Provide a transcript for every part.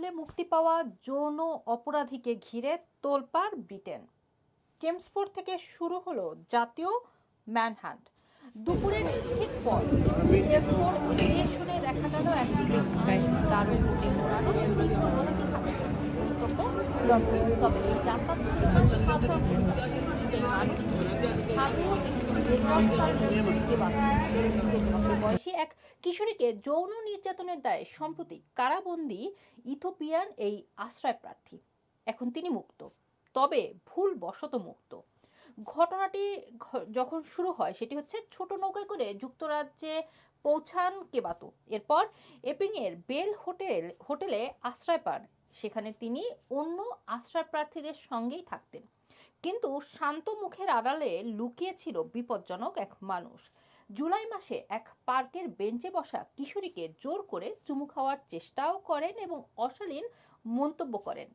ভুলে মুক্তি পাওয়া যৌন অপরাধীকে ঘিরে তোলপাড় ব্রিটেন। জেমসফোর্ড থেকে শুরু হলো জাতীয় ম্যানহান্ট। দুপুরের ঠিক পর শুনে দেখা গেল একটি দারুণ বয়সী এক কিশোরীকে যৌন নির্যাতনের দায়ে সম্প্রতি কারাবন্দী ইথোপিয়ান এই আশ্রয় প্রার্থী। এখন তিনি মুক্ত, তবে ভুল বশত মুক্ত। ঘটনাটি যখন শুরু হয়, সেটি হচ্ছে ছোট নৌকায় করে যুক্তরাজ্যে পৌঁছান কেবাতু। এরপর এপিং এর বেল হোটেল, হোটেলে আশ্রয় পান। সেখানে তিনি অন্য আশ্রয় প্রার্থীদের সঙ্গেই থাকতেন। কিন্তু শান্ত মুখের আড়ালে লুকিয়ে ছিল বিপজ্জনক এক মানুষ। জুলাই মাসে এক পার্কের বেঞ্চে বসা কিশোরীকে জোর করে চুমু খাওয়ার চেষ্টাও করেন এবং অশালীন মন্তব্য করেন।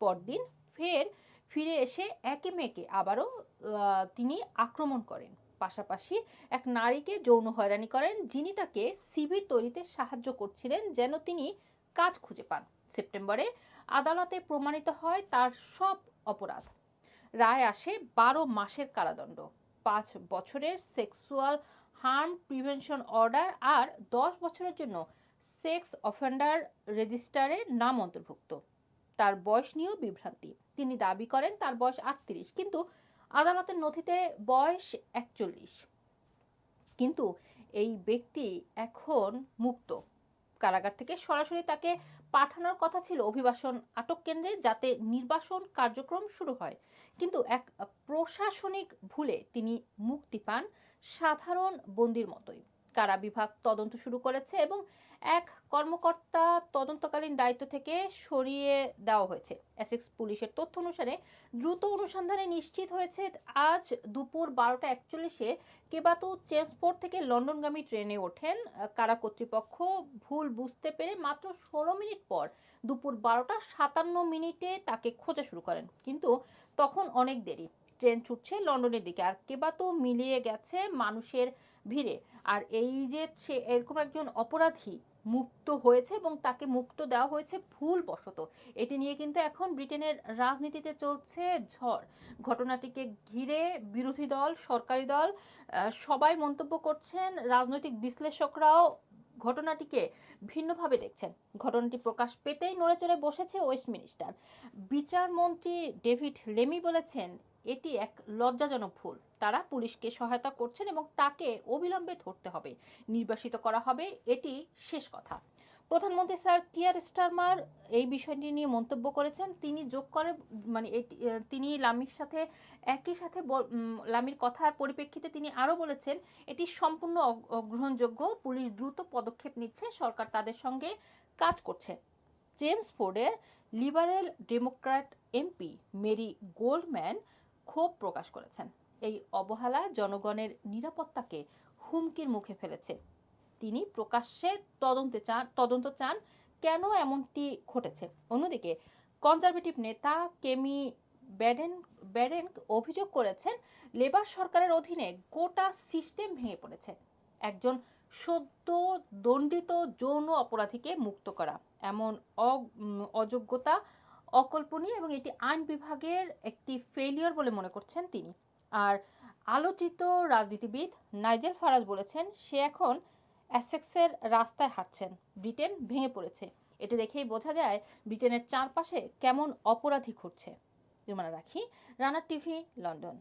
পরদিন ফের ফিরে এসে একে মেয়েকে আবারও তিনি আক্রমণ করেন। পাশাপাশি এক নারীকে যৌন হয়রানি করেন, যিনি তাকে সিভি তৈরিতে সাহায্য করছিলেন যেন তিনি কাজ খুঁজে পান। সেপ্টেম্বরে আদালতে প্রমাণিত হয় তার সব অপরাধ। রায় আসে বারো মাসের কারাদণ্ড, পাঁচ বছরের সেক্সুয়াল হার্ম প্রিভেনশন অর্ডার আর দশ বছরের জন্য সেক্স অফেন্ডার রেজিস্টারে নাম অন্তর্ভুক্ত। তার বয়স নিয়েও বিভ্রান্তি। তিনি দাবি করেন তার বয়স আটত্রিশ, কিন্তু আদালতের নথিতে বয়স একচল্লিশ। কিন্তু এই ব্যক্তি এখন মুক্ত। কারাগার থেকে সরাসরি তাকে পাঠানোর কথা ছিল অভিবাসন আটক কেন্দ্রে যাতে নির্বাসন কার্যক্রম শুরু হয়। কিন্তু এক প্রশাসনিক ভুলে তিনি মুক্তি পান সাধারণ বন্দির মতোই। কারা বিভাগ তদন্ত শুরু করেছে এবং এক কর্মকর্তা তদন্তকালীন দায়িত্ব থেকে সরিয়ে দেওয়া হয়েছে। এসেক্স পুলিশের তথ্য অনুসারে দ্রুত অনুসন্ধানে নিশ্চিত হয়েছে আজ দুপুর বারোটা একচল্লিশে কেবাতু চেমসপোর্ট থেকে লন্ডনগামী ট্রেনে ওঠেন কারা কর্তৃপক্ষ। ভুল বুঝতে পেরে মাত্র ষোলো মিনিট পর দুপুর বারোটা সাতান্ন মিনিটে তাকে খোঁজা শুরু করেন। কিন্তু তখন অনেক দেরি। ট্রেন ছুটছে লন্ডনের দিকে। আর কেবাতু মিলিয়ে গেছে মানুষের ভিড়ে। আর এই যে সে এরকম একজন অপরাধী মুক্ত হয়েছে এবং তাকে মুক্ত দেওয়া হয়েছে ভুল বশত এটি নিয়ে কিন্তু এখন ব্রিটেনের রাজনীতিতে চলছে ঝড়। ঘটনাটিকে ঘিরে বিরোধী দল, সরকারি দল সবাই মন্তব্য করছেন। রাজনৈতিক বিশ্লেষকরাও ঘটনাটিকে ভিন্নভাবে দেখছেন। ঘটনাটি প্রকাশ পেতেই নড়েচড়ে বসেছে ওয়েস্টমিনিস্টার। বিচারমন্ত্রী ডেভিড লেমি বলেছেন এটি এক লজ্জাজনক ভুল। তারা পুলিশকে সহায়তা করছেন এবং তাকে অবিলম্বে ধরতে হবে। নির্বাসিত করা হবে, এটি শেষ কথা। প্রধানমন্ত্রী স্যার কিয়ার স্টারমার এই বিষয়টি নিয়ে মন্তব্য করেছেন। তিনি যোগ করে মানে তিনি লামির সাথে, একই সাথে লামির কথার পরিপ্রেক্ষিতে তিনি আরও বলেছেন, এটি সম্পূর্ণ অগ- অগ্রহণযোগ্য। পুলিশ দ্রুত পদক্ষেপ নিচ্ছে। সরকার তাদের সঙ্গে কাজ করছে। James ফোর্ডের Liberal Democrat MP Mary Goldman ক্ষোভ প্রকাশ করেছেন। এই অবহেলা জনগণের নিরাপত্তাকে হুমকির মুখে ফেলেছে। তিনি প্রকাশ্যে তদন্তে চান, তদন্ত চান কেন এমনটি ঘটেছে। অন্যদিকে কনজারভেটিভ নেতা কেমি ব্যাডেন ব্যাডেন অভিযোগ করেছেন, লেবার সরকারের অধীনে গোটা সিস্টেম ভেঙে পড়েছে। একজন সদ্য দণ্ডিত যৌন অপরাধীকে মুক্ত করা। এমন অযোগ্যতা অকল্পনীয় এবং এটি আইন বিভাগের একটি ফেলিয়র বলে মনে করছেন তিনি। আর আলোচিত রাজনীতিবিদ নাইজেল ফারাজ বলেছেন, সে এখন অ্যাসেক্সের রাস্তায় হাঁটছেন। ব্রিটেন ভেঙে পড়েছে। এটি দেখেই বোঝা যায় ব্রিটেনের চারপাশে কেমন অপরাধী ঘটছে। জুমানা রাখি রানার টিভি, লন্ডন।